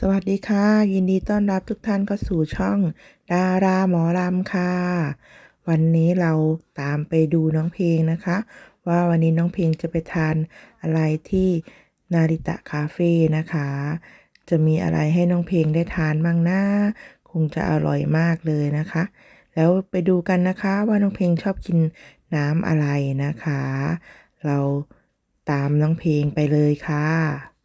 สวัสดีค่ะ ยินดีต้อนรับทุกท่านเข้าสู่ช่อง ดาราหมอลำค่ะ วันนี้เราตามไปดูน้องเพลงนะคะ ว่าวันนี้น้องเพลงจะไปทานอะไรที่นาริตะคาเฟ่นะคะ จะมีอะไรให้น้องเพลงได้ทานบ้างนะคงจะอร่อยมากเลยนะคะ แล้วไปดูกันนะคะว่าน้องเพลงชอบกินน้ำอะไรนะคะ เราตามน้องเพลงไปเลยค่ะ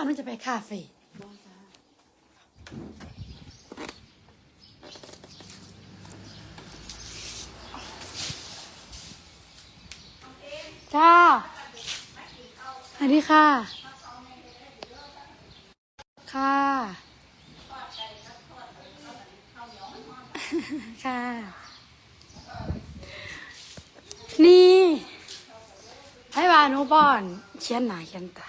ายังมาคันจะไปคาเฟ่จ้าสวัสดีค่ะ ค่ะ ค่ะ นี่ให้บานูบอนเขียนหนาเขียนตา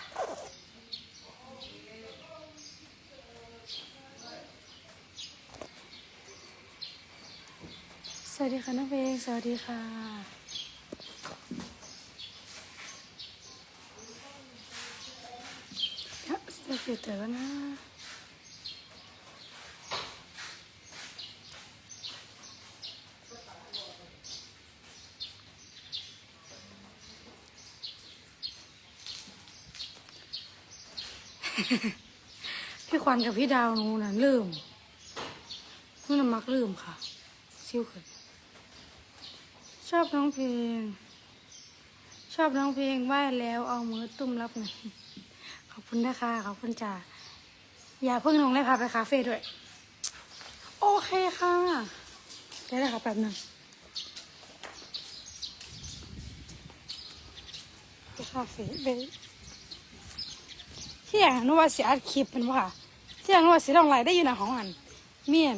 ส วัสดีค่ะน้องเพลงสวัสดีค่ะยวเสื้อฟิลเตอร์ก่อนนะพี่ควันกับพี่ดาวนูน่ะลืมหนูน่ะมักลืมค่ะ ซิ่วขึ้น ชอบร้องเพลง ชอบร้องเพลงไหวแล้วเอามือตุ้มรับหน่อยขอบคุณนะคะขอบคุณจ้าอย่าเพิ่งลงเลยค่ะไปคาเฟ่ด้วย โอเคค่ะเดี๋ยวนะคะแป๊บหนึ่งไปคาเฟ่ไปที่อย่างนึกว่าเสิอัดคลิปเป็นว่าค่ะที่อย่างนึกว่าเสิลองไลฟ์ได้อยู่ในห้องอันเมียน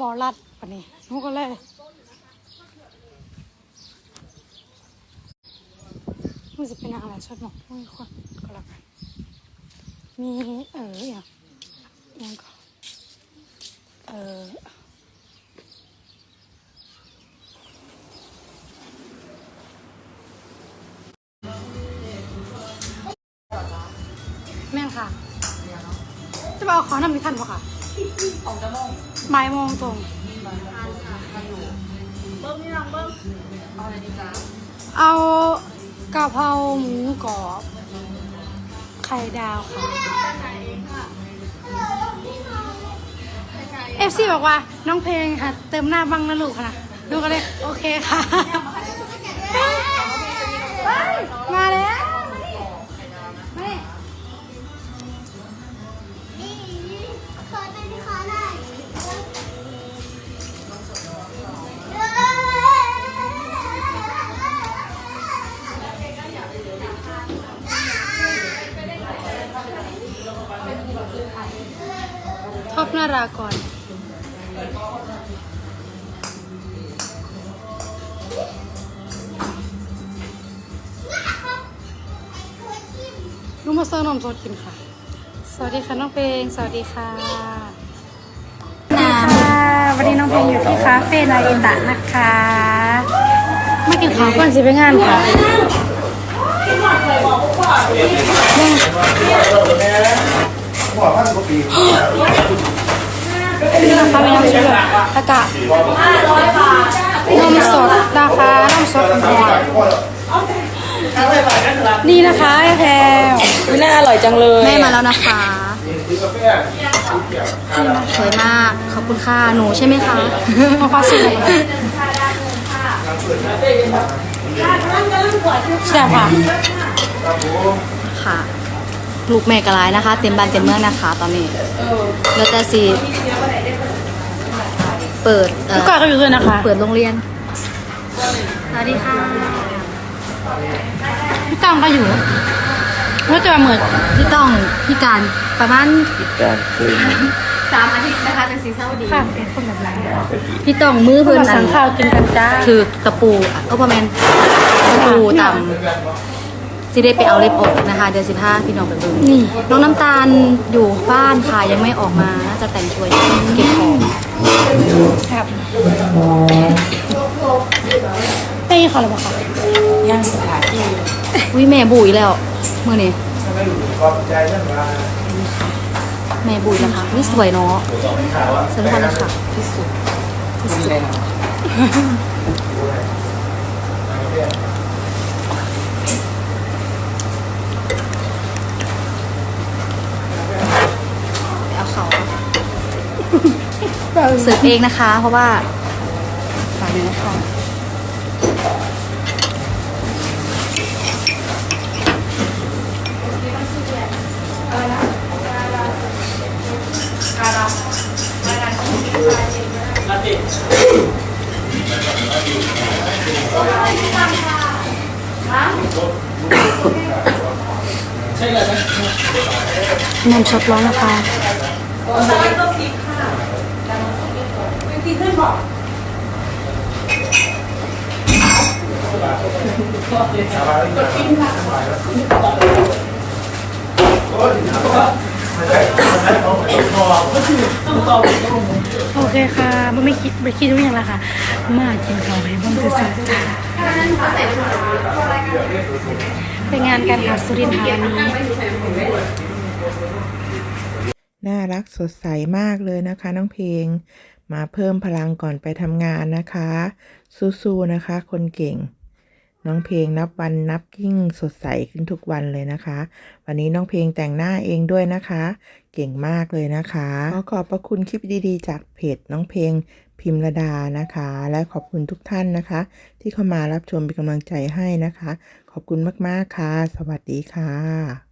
บอรัดปะนี่นู้ก็เลย มันจะเป็นอะไรชดหนกไม่มีคนก็แล้วกันมีเอออย่างย่างก็เออแม่งค่ะจะไปเอาขอนำมีทันปะค่ะของจะมงบ่ายโมงตรงเบิ้มนี่น้องเบิ้มเอาอะไรดีจ๊ะเอา กะเพราหมูกรอบ ไข่ดาวค่ะ เอฟซีบอกว่า น้องเพลงค่ะ เติมหน้าบ้างนะลูกค่ะนะลูกก็เลย โอเคค่ะ มาแล้ว ท็อปนารากรลูกมาเซิร์ฟนมสดกินค่ะ สวัสดีค่ะน้องเพลง สวัสดีค่ะค่ะวันนี้น้องเพลงอยู่ที่คาเฟ่นาริตะนะคะมากินข้าวก่อนสิไปงานค่ะ นี่นะคะมีน้ำซุปแบบตะกะนมสดนะคะนมสดหอมนี่นะคะแพรวน่าอร่อยจังเลย แม่มาแล้วนะคะสวยมาก ขอบคุณค่ะ หนูใช่ไหมคะขอบคุณสิใช่ค่ะค่ะ ลูกแม่กระไรนะคะ เต็มบ้านเต็มเมืองนะคะ ตอนนี้แล้วแต่สิเปิดเอ่พี่อก้อยก็อยู่ด้วยนะคะ เปิดโรงเรียนสวัสดีค่ะพี่ตังก็อยู่ว่าจะมาเหมือนพี่ต้องพี่การประมาณการคือสามอาทิตย์นะคะจากซีซ่าดีค่ะเป็นคนแบบนั้นพี่ต้องมือเพื่เพื่ออนนสั่งข้าวกินกันจ้าคือตะปูอะเออประมาณตะปูต่ำ สิได้ไปเอาเล็บออกนะคะเดือนสิบห้าพี่น้องไปเบิ่งนี่ น้องน้ำตาลอยู่บ้านค่ะยังไม่ออกมาน่าจะแต่งตัวอยู่เก็บของครับไปเขาเลยบอกค่ะวิแม่บุยแล้วเมื่อนี้ขอบใจท่านว่าแม่บุยแล้วค่ะวิสวยเนาะสวัสดีค่ะที่สุดที่สุดไปเอาเขาเสิร์ฟเองนะคะ เพราะว่าฝากเนื้อค่ะน้ำช็อตร้อนนะคะ โอเคค่ะมันไม่คิดไม่คิดทุกอย่างแล้วค่ะ มากินข้าวให้บ้างคือสัตว์ไปงานการหาสุรินทร์ธานีน่ารักสดใสมากเลยนะคะ น้องเพลง มาเพิ่มพลังก่อนไปทำงานนะคะ สู้ๆนะคะ คนเก่ง น้องเพลงนับวันนับยิ่งสดใสขึ้นทุกวันเลยนะคะ วันนี้น้องเพลงแต่งหน้าเองด้วยนะคะ เก่งมากเลยนะคะขอขอบพระคุณคลิปดีๆ จากเพจน้องเพลงพิมระดานะคะ และขอบคุณทุกท่านนะคะ ที่เข้ามารับชมเป็นกำลังใจให้นะคะ ขอบคุณมากๆค่ะ สวัสดีค่ะ